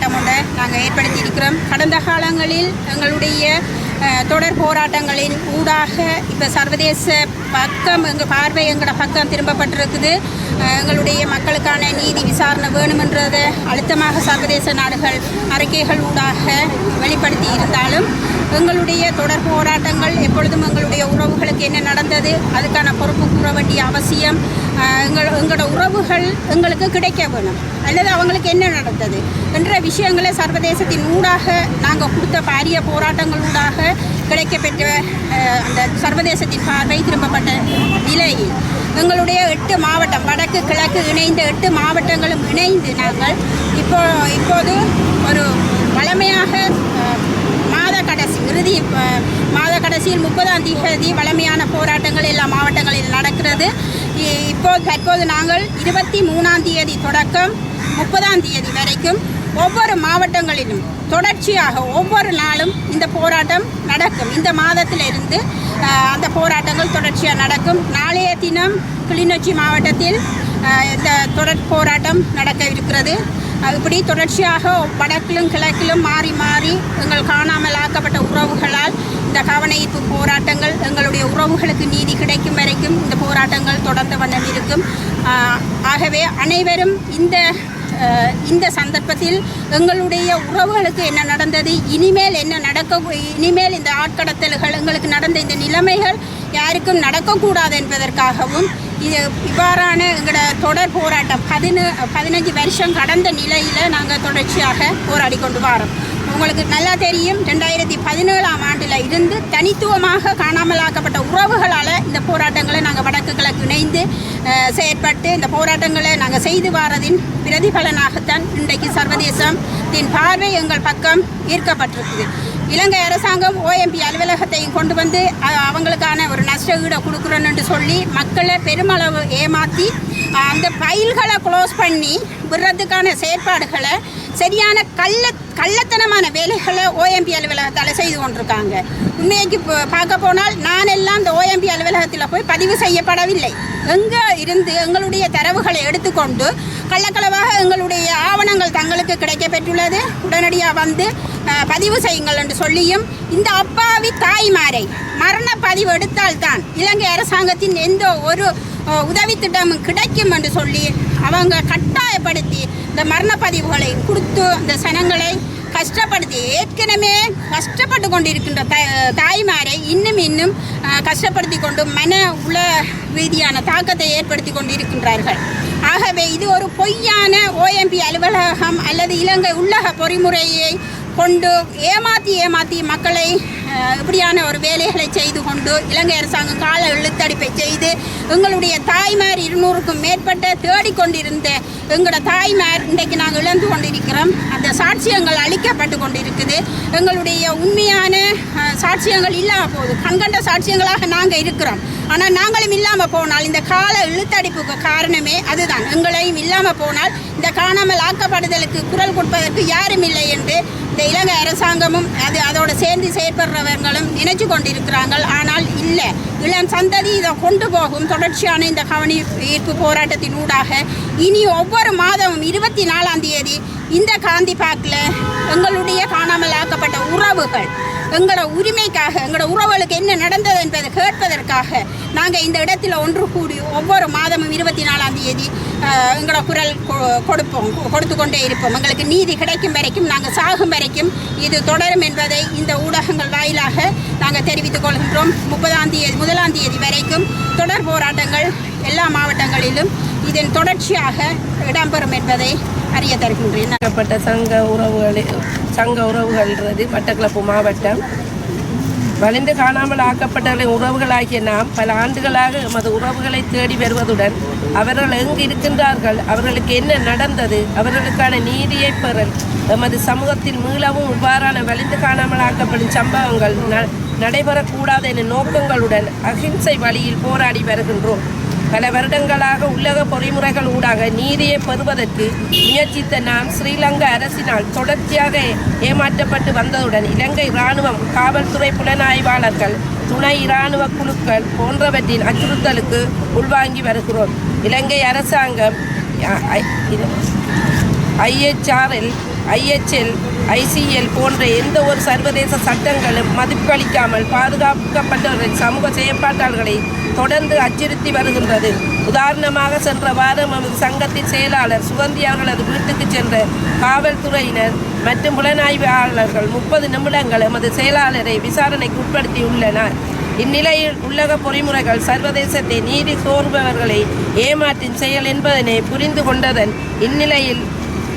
போராட்டம் ஒன்றை நாங்கள் ஏற்படுத்தியிருக்கிறோம். கடந்த காலங்களில் எங்களுடைய தொடர் போராட்டங்களின் ஊடாக இப்போ சர்வதேச பக்கம் எங்கள் பார்வை எங்களோட பக்கம் திரும்பப்பட்டிருக்குது. எங்களுடைய மக்களுக்கான நீதி விசாரணை வேணுமென்றதை அழுத்தமாக சர்வதேச நாடுகள் அறிக்கைகள் ஊடாக வெளிப்படுத்தி இருந்தாலும் எங்களுடைய தொடர் போராட்டங்கள் எப்பொழுதும் எங்களுடைய உறவுகளுக்கு என்ன நடந்தது அதுக்கான பொறுப்பு கூற வேண்டிய அவசியம் எங்கள் எங்களோட உறவுகள் எங்களுக்கு கிடைக்க வேணும். அல்லது அவங்களுக்கு என்ன நடந்தது? என்ற விஷயங்களை சர்வதேசத்தின் ஊடாக நாங்கள் கொடுத்த பாரிய போராட்டங்கள் ஊடாக கிடைக்கப்பெற்ற அந்த சர்வதேசத்தின் பார்வை திரும்பப்பட்ட நிலையில் எங்களுடைய எட்டு மாவட்டம் வடக்கு கிழக்கு இணைந்த எட்டு மாவட்டங்களும் இணைந்து நாங்கள் இப்போ இப்போது ஒரு வளமையாக மாத கடைசி இறுதி மாத கடைசியில் முப்பதாம் தேதி வளமையான போராட்டங்கள் எல்லா மாவட்டங்களில் நடக்கிறது. இப்போ தற்போது நாங்கள் இருபத்தி மூணாம் தேதி தொடக்கம் முப்பதாம் தேதி வரைக்கும் ஒவ்வொரு மாவட்டங்களிலும் தொடர்ச்சியாக ஒவ்வொரு நாளும் இந்த போராட்டம் நடக்கும். இந்த மாதத்திலிருந்து அந்த போராட்டங்கள் தொடர்ச்சியாக நடக்கும். நாளைய தினம் கிளிநொச்சி மாவட்டத்தில் இந்த தொடர் போராட்டம் நடக்க இருக்கிறது இப்படி தொடர்ச்சியாக வடக்கிலும் கிழக்கிலும் மாறி மாறி எங்கள் காணாமல் ஆக்கப்பட்ட உறவுகளால் இந்த கவனஈர்ப்பு போராட்டங்கள் எங்களுடைய உறவுகளுக்கு நீதி கிடைக்கும் வரைக்கும் இந்த போராட்டங்கள் தொடர்ந்து வண்ணம் இருக்கும் ஆகவே அனைவரும் இந்த இந்த சந்தர்ப்பத்தில் எங்களுடைய உறவுகளுக்கு என்ன நடந்தது இனிமேல் என்ன நடக்க இனிமேல் இந்த ஆட்கடத்தல்கள் எங்களுக்கு நடந்த இந்த நிலைமைகள் யாருக்கும் நடக்கக்கூடாது என்பதற்காகவும் இது இவ்வாறான எங்களோட தொடர் போராட்டம். பதினு பதினஞ்சு வருஷம் கடந்த நிலையில் நாங்கள் தொடர்ச்சியாக போராடி கொண்டு வரோம். உங்களுக்கு நல்லா தெரியும் ரெண்டாயிரத்தி பதினேழாம் ஆண்டில் இருந்து தனித்துவமாக காணாமலாக்கப்பட்ட உறவுகளால் இந்த போராட்டங்களை நாங்கள் வடக்கு கிழக்கு இணைந்து செயற்பட்டு இந்த போராட்டங்களை நாங்கள் செய்து வாரதின் பிரதிபலனாகத்தான் இன்றைக்கு சர்வதேசத்தின் பார்வை எங்கள் பக்கம் ஈர்க்கப்பட்டிருக்குது. இலங்கை அரசாங்கம் ஓஎம்பி அலுவலகத்தை கொண்டு வந்து அவங்களுக்கான ஒரு நஷ்ட ஈடை கொடுக்குறோன்னு சொல்லி மக்களை பெருமளவு ஏமாற்றி அந்த ஃபைல்களை க்ளோஸ் பண்ணி விடுறதுக்கான செயற்பாடுகளை சரியான கள்ள கள்ளத்தனமான வேலைகளை ஓஎம்பி அலுவலகத்தால் செய்து கொண்டிருக்காங்க. உண்மைக்கு பார்க்க போனால் நான் எல்லாம் இந்த ஓஎம்பி அலுவலகத்தில் போய் பதிவு செய்யப்படவில்லை. எங்கே இருந்து எங்களுடைய தரவுகளை எடுத்துக்கொண்டு கள்ளக்களவாக எங்களுடைய ஆவணங்கள் தங்களுக்கு கிடைக்கப்பெற்றுள்ளது. உடனடியாக வந்து பதிவு செய்யுங்கள் என்று சொல்லியும் இந்த அப்பாவி தாய்மாரை மரண பதிவு எடுத்தால்தான் இலங்கை அரசாங்கத்தின் எந்த ஒரு உதவி திட்டம் கிடைக்கும் என்று சொல்லி அவங்க கட்டாயப்படுத்தி இந்த மரணப்பதிவுகளை கொடுத்து அந்த சனங்களை கஷ்டப்படுத்தி ஏற்கனவே கஷ்டப்பட்டு கொண்டிருக்கின்ற த தாய்மாரை இன்னும் இன்னும் கஷ்டப்படுத்தி கொண்டு மன உள ரீதியான தாக்கத்தை ஏற்படுத்தி கொண்டிருக்கின்றார்கள். ஆகவே இது ஒரு பொய்யான ஓஎம்பி அலுவலகம் அல்லது இலங்கை உள்ளக பொறிமுறையை கொண்டு ஏமாற்றி ஏமாற்றி மக்களை இப்படியான ஒரு வேலைகளை செய்து கொண்டு இலங்கை அரசாங்கம் கால இழுத்தடிப்பை செய்து எங்களுடைய தாய்மார் இருநூறுக்கும் மேற்பட்ட தேடிக்கொண்டிருந்த எங்களோட தாய்மார் இன்றைக்கு நாங்கள் இழந்து கொண்டிருக்கிறோம். அந்த சாட்சியங்கள் அளிக்கப்பட்டு கொண்டிருக்குது. எங்களுடைய உண்மையான சாட்சியங்கள் இல்லாமல் போகுது. கண்கண்ட சாட்சியங்களாக நாங்கள் இருக்கிறோம். ஆனால் நாங்களும் இல்லாமல் போனால் இந்த கால இழுத்தடிப்புக்கு காரணமே அதுதான். எங்களையும் இல்லாமல் போனால் இந்த காணாமல் ஆக்கப்படுதலுக்கு குரல் கொடுப்பதற்கு யாரும் இல்லை என்று இந்த இலங்கை அரசாங்கமும் அது அதோடு சேர்ந்து போன்றவர்களும் நினைச்சு கொண்டிருக்கிறார்கள். ஆனால் இல்லை. இளம் சந்ததி இதை கொண்டு போகும். தொடர்ச்சியான இந்த கவனி ஈர்ப்பு போராட்டத்தின் ஊடாக இனி ஒவ்வொரு மாதமும் இருபத்தி நாலாம் தேதி இந்த காந்தி பார்க்கில் எங்களுடைய காணாமல் ஆக்கப்பட்ட உறவுகள் எங்களோட உரிமைக்காக எங்களோட உறவுகளுக்கு என்ன நடந்தது என்பதை கேட்பதற்காக நாங்கள் இந்த இடத்துல ஒன்று கூடி ஒவ்வொரு மாதமும் இருபத்தி நாலாம் தேதி எங்களோட குரல் கொ- கொடுப்போம் கொ- கொடுத்து கொண்டே இருப்போம். எங்களுக்கு நீதி கிடைக்கும் வரைக்கும் நாங்கள் சாகும் வரைக்கும் இது தொடரும் என்பதை இந்த ஊடகங்கள் வாயிலாக நாங்கள் தெரிவித்துக் கொள்கின்றோம். முப்பதாம் தேதி முதலாம் தேதி வரைக்கும் தொடர் போராட்டங்கள் எல்லா மாவட்டங்களிலும் இதன் தொடர்ச்சியாக இடம்பெறும் என்பதை அறிய தருகின்றேன் ஏற்பட்ட சங்க உறவுகள் சங்க உறவுகள்ன்றது மட்டக்களப்பு மாவட்டம். வலிந்து காணாமல் ஆக்கப்பட்டவர்களின் உறவுகளாகிய நாம் பல ஆண்டுகளாக எமது உறவுகளை தேடி வருவதுடன் அவர்கள் எங்கு இருக்கின்றார்கள் அவர்களுக்கு என்ன நடந்தது அவர்களுக்கான நீதியை பெறல் எமது சமூகத்தில் மீளவும் இவ்வாறான வலிந்து காணாமல் ஆக்கப்படும் சம்பவங்கள் ந- நடைபெறக்கூடாது என நோக்கங்களுடன் அகிம்சை வழியில் போராடி வருகின்றோம். பல வருடங்களாக உள்ளக பொறிமுறைகள் ஊடாக நீதியை பெறுவதற்கு முயற்சித்த நாம் ஸ்ரீலங்கா அரசினால் தொடர்ச்சியாக ஏமாற்றப்பட்டு வந்ததுடன் இலங்கை இராணுவம் காவல்துறை புலனாய்வாளர்கள் துணை இராணுவ குழுக்கள் போன்றவற்றின் அச்சுறுத்தலுக்கு உள்வாங்கி வருகிறோம். இலங்கை அரசாங்கம் ஐஎச்ஆரில் ஐஎச்எல் ஐசிஎல் போன்ற எந்த ஒரு சர்வதேச சட்டங்களும் மதிப்பளிக்காமல் பாதுகாக்கப்பட்டவர்கள் சமூக செயற்பாட்டாளர்களை தொடர்ந்து அச்சுறுத்தி வருகின்றது. உதாரணமாக சென்ற வாரம் நமது சங்கத்தின் செயலாளர் சுகந்தி அவர்களது வீட்டுக்கு சென்ற காவல்துறையினர் மற்றும் புலனாய்வாளர்கள் முப்பது நிமிடங்கள் எமது செயலாளரை விசாரணைக்கு உட்படுத்தியுள்ளனர். இந்நிலையில் உள்ளக பொறிமுறைகள் சர்வதேசத்தை நீதி கோருபவர்களை ஏமாற்றின் செயல் என்பதனை புரிந்து கொண்டதன் இந்நிலையில்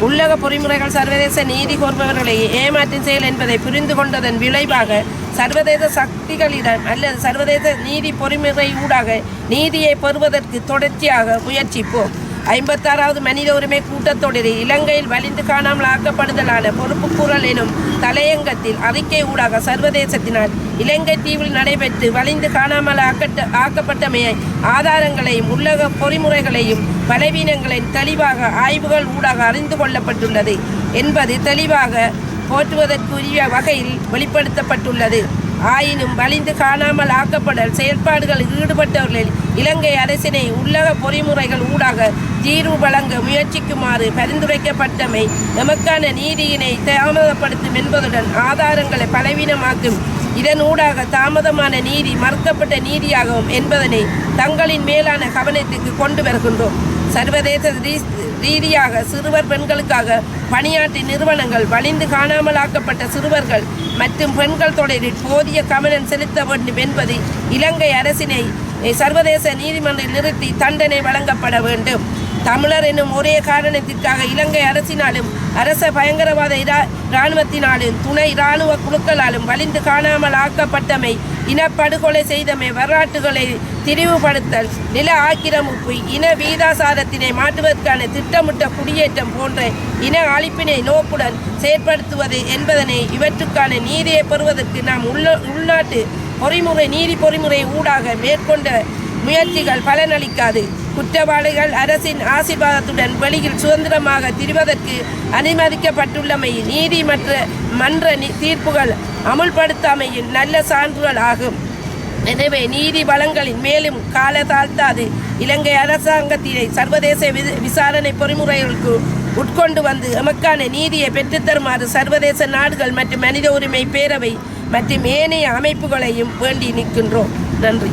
உள்ளக பொறிமுறைகள் சர்வதேச நீதி கோர்பவர்களை ஏமாற்றும் செயல் என்பதை புரிந்து கொண்டதன் விளைவாக சர்வதேச சக்திகளிடம் அல்லது சர்வதேச நீதி பொறிமுறை ஊடாக நீதியை பெறுவதற்கு தொடர்ச்சியாக முயற்சிப்போம். ஐம்பத்தாறாவது மனித உரிமை கூட்டத்தொடரில் இலங்கையில் வலிந்து காணாமல் ஆக்கப்படுதலான பொறுப்புக்கூறல் எனும் தலையங்கத்தில் அறிக்கை ஊடாக சர்வதேசத்தினால் இலங்கை தீவில் நடைபெற்று வலிந்து காணாமல் ஆக்கட்ட ஆக்கப்பட்டமையை ஆதாரங்களையும் உள்ளக பொறிமுறைகளையும் பலவீனங்களையும் தெளிவாக ஆய்வுகள் ஊடாக அறிந்து கொள்ளப்பட்டுள்ளது என்பது தெளிவாக போற்றுவதற்குரிய வகையில் வெளிப்படுத்தப்பட்டுள்ளது. ஆயினும் வலிந்து காணாமல் ஆக்கப்படல் செயற்பாடுகளில் ஈடுபட்டவர்களில் இலங்கை அரசினை உள்ளக பொறிமுறைகள் ஊடாக தீர்வு வழங்க முயற்சிக்குமாறு பரிந்துரைக்கப்பட்டமை நமக்கான நீதியினை தாமதப்படுத்தும் என்பதுடன் ஆதாரங்களை பலவீனமாக்கும். இதனூடாக தாமதமான நீதி மறுக்கப்பட்ட நீதியாகும் என்பதனை தங்களின் மேலான கவனத்துக்கு கொண்டு வருகின்றோம். சர்வதேச ரீ- ரீதியாக சிறுவர் பெண்களுக்காக பணியாற்றி நிறுவனங்கள் வலிந்து காணாமலாக்கப்பட்ட சிறுவர்கள் மற்றும் பெண்கள் தொடரில் போதிய கவனம் செலுத்த வேண்டும் என்பது இலங்கை அரசினை சர்வதேச நீதிமன்றில் நிறுத்தி தண்டனை வழங்கப்பட வேண்டும். தமிழர் என்னும் ஒரே காரணத்திற்காக இலங்கை அரசினாலும் அரச பயங்கரவாத இரா- இராணுவத்தினாலும் துணை இராணுவ குழுக்களாலும் வலிந்து காணாமல் ஆக்கப்பட்டமை இனப்படுகொலை செய்தமை வரலாற்றுகளை திரிவுபடுத்தல் நில ஆக்கிரமிப்பு இன வீதாசாரத்தினை மாற்றுவதற்கான திட்டமிட்ட குடியேற்றம் போன்ற இன அழிப்பினை நோக்குடன் செயற்படுத்துவது என்பதனை இவற்றுக்கான நீதியை பெறுவதற்கு நாம் உள்ள உள்நாட்டு பொறிமுறை நீதி பொறிமுறை ஊடாக மேற்கொண்ட முயற்சிகள் பலனளிக்காது. குற்றவாளிகள் அரசின் ஆசீர்வாதத்துடன் வெளியில் சுதந்திரமாக திரிவதற்கு அனுமதிக்கப்பட்டுள்ளமை நீதி மற்ற மன்ற நி- தீர்ப்புகள் அமுல்படுத்தாமையின் நல்ல சான்றுகள் ஆகும். எனவே நீதி வளங்களின் மேலும் கால தாழ்த்தாது. இலங்கை அரசாங்கத்தினை சர்வதேச வி- விசாரணை பொறிமுறைகளுக்கு உட்கொண்டு வந்து எமக்கான நீதியை பெற்றுத்தருமாறு சர்வதேச நாடுகள் மற்றும் மனித உரிமை பேரவை மற்றும் ஏனைய அமைப்புகளையும் வேண்டி நிற்கின்றோம். நன்றி.